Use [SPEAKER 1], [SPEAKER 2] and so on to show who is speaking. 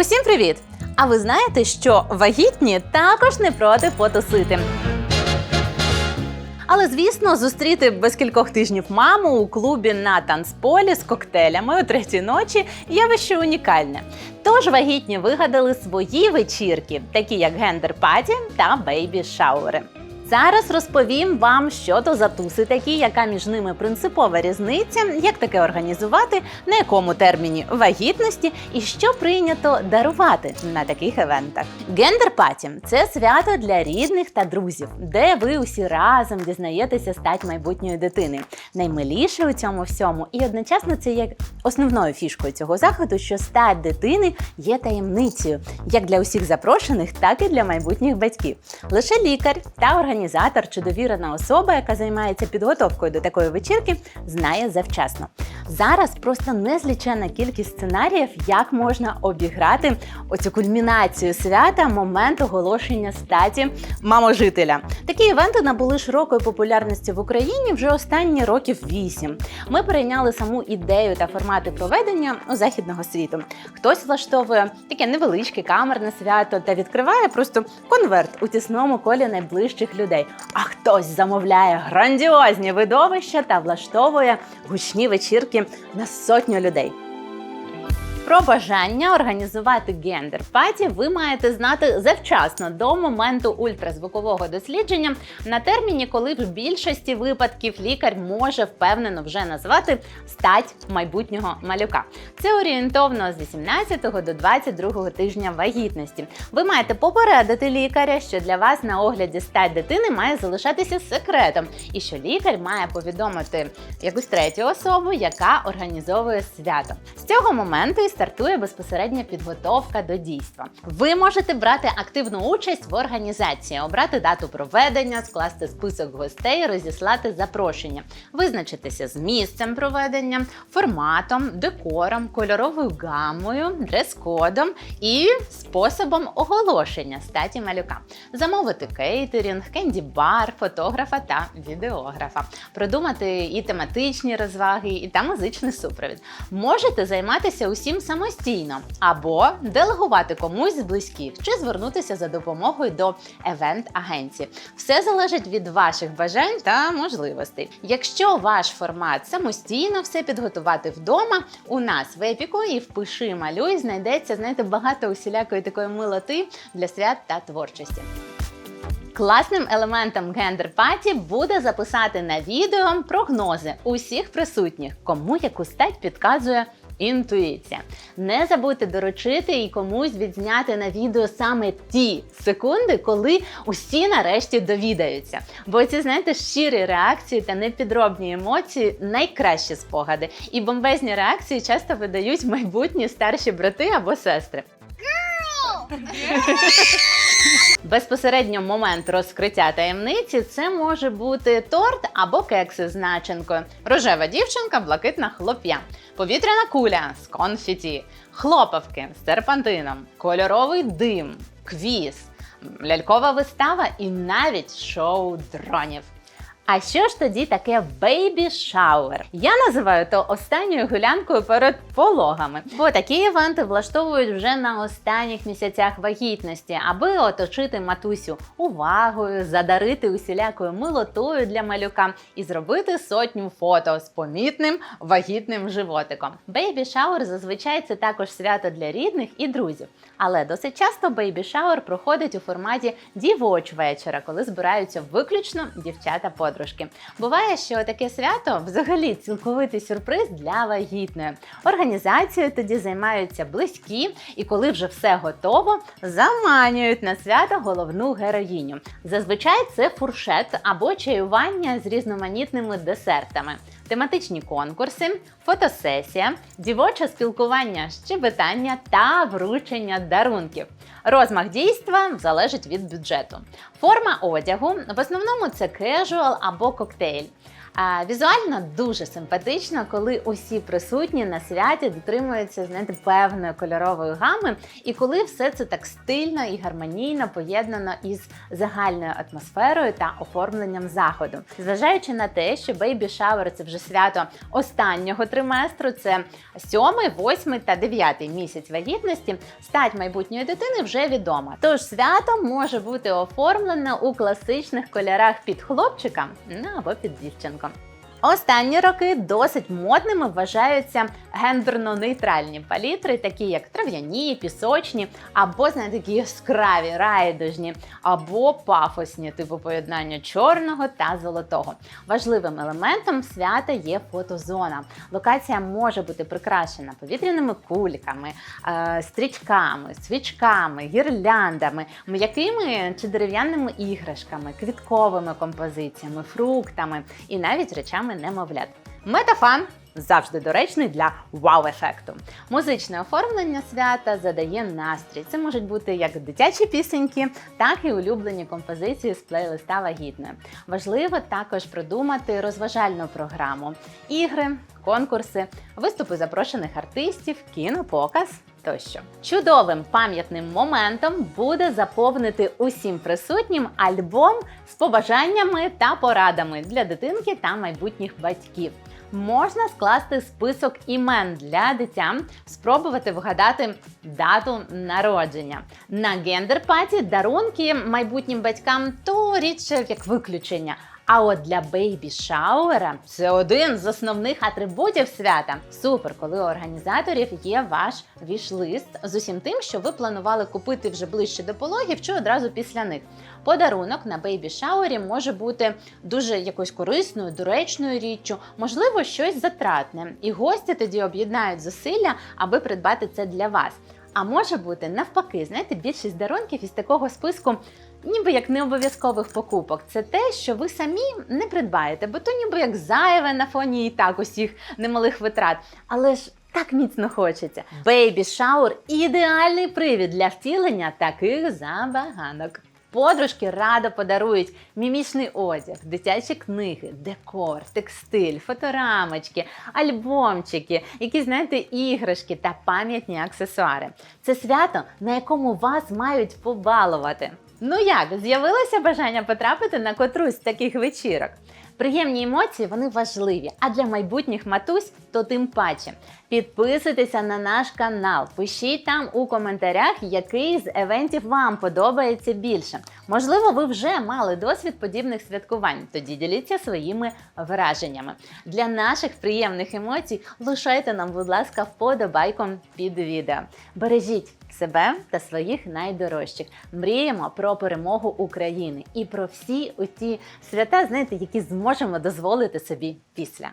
[SPEAKER 1] Усім привіт! А ви знаєте, що вагітні також не проти потусити. Але звісно, зустріти без кількох тижнів маму у клубі на танцполі з коктейлями о третій ночі явище унікальне. Тож вагітні вигадали свої вечірки, такі як гендер-паті та бейбі-шауери. Зараз розповім вам, що то за туси такі, яка між ними принципова різниця, як таке організувати, на якому терміні вагітності і що прийнято дарувати на таких івентах. Гендер-паті – це свято для рідних та друзів, де ви усі разом дізнаєтеся стать майбутньої дитини. Наймиліше у цьому всьому, і одночасно це є основною фішкою цього заходу, що стать дитини є таємницею, як для усіх запрошених, так і для майбутніх батьків. Лише лікар та організатор чи довірена особа, яка займається підготовкою до такої вечірки, знає завчасно. Зараз просто незліченна кількість сценаріїв, як можна обіграти оцю кульмінацію свята, момент оголошення статі маможителя. Такі івенти набули широкої популярності в Україні вже останні років вісім. Ми перейняли саму ідею та формати проведення у західного світу. Хтось влаштовує таке невеличке камерне свято та відкриває просто конверт у тісному колі найближчих людей. А хтось замовляє грандіозні видовища та влаштовує гучні вечірки на сотню людей. Про бажання організувати гендер-паті ви маєте знати завчасно до моменту ультразвукового дослідження на терміні, коли в більшості випадків лікар може впевнено вже назвати стать майбутнього малюка. Це орієнтовно з 18 до 22 тижня вагітності. Ви маєте попередити лікаря, що для вас на огляді стать дитини має залишатися секретом, і що лікар має повідомити якусь третю особу, яка організовує свято. З цього моменту стартує безпосередня підготовка до дійства. Ви можете брати активну участь в організації, обрати дату проведення, скласти список гостей, розіслати запрошення, визначитися з місцем проведення, форматом, декором, кольоровою гамою, дрес-кодом і способом оголошення статі малюка, замовити кейтерінг, кенді-бар, фотографа та відеографа, продумати і тематичні розваги, і та музичний супровід. Можете займатися усім самостійно або делегувати комусь з близьких чи звернутися за допомогою до евент-агенції. Все залежить від ваших бажань та можливостей. Якщо ваш формат самостійно все підготувати вдома, у нас в епіку і впиши малюй знайдеться знаєте, багато усілякої такої милоти для свят та творчості. Класним елементом гендер-паті буде записати на відео прогнози усіх присутніх, кому яку стать підказує інтуїція. Не забудьте доручити і комусь відзняти на відео саме ті секунди, коли усі нарешті довідаються. Бо ці, знаєте, щирі реакції та непідробні емоції найкращі спогади. І бомбезні реакції часто видають майбутні старші брати або сестри. Безпосередньо момент розкриття таємниці це може бути торт або кекси з начинкою, рожева дівчинка, блакитна хлоп'я, повітряна куля з конфіті, хлопавки з серпантином, кольоровий дим, квіз, лялькова вистава і навіть шоу дронів. А що ж тоді таке бейбі шауер? Я називаю то останньою гулянкою перед пологами, бо такі івенти влаштовують вже на останніх місяцях вагітності, аби оточити матусю увагою, задарити усілякою милотою для малюка і зробити сотню фото з помітним вагітним животиком. Бейбі шауер зазвичай це також свято для рідних і друзів. Але досить часто бейбі шауер проходить у форматі дівоч вечора, коли збираються виключно дівчата-подружки. Буває, що таке свято взагалі цілковитий сюрприз для вагітної. Організацією тоді займаються близькі, і коли вже все готово, заманюють на свято головну героїню. Зазвичай це фуршет або чаювання з різноманітними десертами. Тематичні конкурси, фотосесія, дівоче спілкування, щебетання та вручення дарунків. Розмах дійства залежить від бюджету. Форма одягу в основному це кежуал або коктейль. Візуально дуже симпатично, коли усі присутні на святі дотримуються знаєте, певної кольорової гами, і коли все це так стильно і гармонійно поєднано із загальною атмосферою та оформленням заходу. Зважаючи на те, що бейбі шауер це вже свято останнього триместру, це сьомий, восьмий та дев'ятий місяць вагітності, стать майбутньої дитини вже відома. Тож свято може бути оформлено у класичних кольорах під хлопчика ну, або під дівчинку. Останні роки досить модними вважаються гендерно-нейтральні палітри, такі як трав'яні, пісочні, або знаєте, такі яскраві, райдужні, або пафосні, типу поєднання чорного та золотого. Важливим елементом свята є фотозона. Локація може бути прикрашена повітряними кульками, е, стрічками, свічками, гірляндами, м'якими чи дерев'яними іграшками, квітковими композиціями, фруктами і навіть речами немовлят. Метафан завжди доречний для вау-ефекту. Музичне оформлення свята задає настрій. Це можуть бути як дитячі пісеньки, так і улюблені композиції з плейлиста вагітної. Важливо також продумати розважальну програму, ігри, конкурси, виступи запрошених артистів, кінопоказ. Тощо чудовим пам'ятним моментом буде заповнити усім присутнім альбом з побажаннями та порадами для дитинки та майбутніх батьків. Можна скласти список імен для дитя, спробувати вгадати дату народження. На гендер-паті дарунки майбутнім батькам то рідше як виключення. А от для бейбі шауера це один з основних атрибутів свята. Супер, коли у організаторів є ваш віш-лист з усім тим, що ви планували купити вже ближче до пологів чи одразу після них. Подарунок на бейбі шауері може бути дуже якоюсь корисною, доречною річчю, можливо, щось затратне. І гості тоді об'єднають зусилля, аби придбати це для вас. А може бути навпаки, знаєте, більшість дарунків із такого списку. Ніби як не обов'язкових покупок, це те, що ви самі не придбаєте, бо то ніби як зайве на фоні і так усіх немалих витрат. Але ж так міцно хочеться. Бейбі шаур ідеальний привід для втілення таких забаганок. Подружки радо подарують мімічний одяг, дитячі книги, декор, текстиль, фоторамочки, альбомчики, якісь знаєте, іграшки та пам'ятні аксесуари. Це свято, на якому вас мають побалувати. Ну як, з'явилося бажання потрапити на котрусь з таких вечірок? Приємні емоції вони важливі, а для майбутніх матусь то тим паче. Підписуйтеся на наш канал, пишіть там у коментарях, який з евентів вам подобається більше. Можливо, ви вже мали досвід подібних святкувань. Тоді діліться своїми враженнями. Для наших приємних емоцій лишайте нам, будь ласка, вподобайку під відео. Бережіть себе та своїх найдорожчих. Мріємо про перемогу України і про всі оті свята, знаєте, які зможемо дозволити собі після.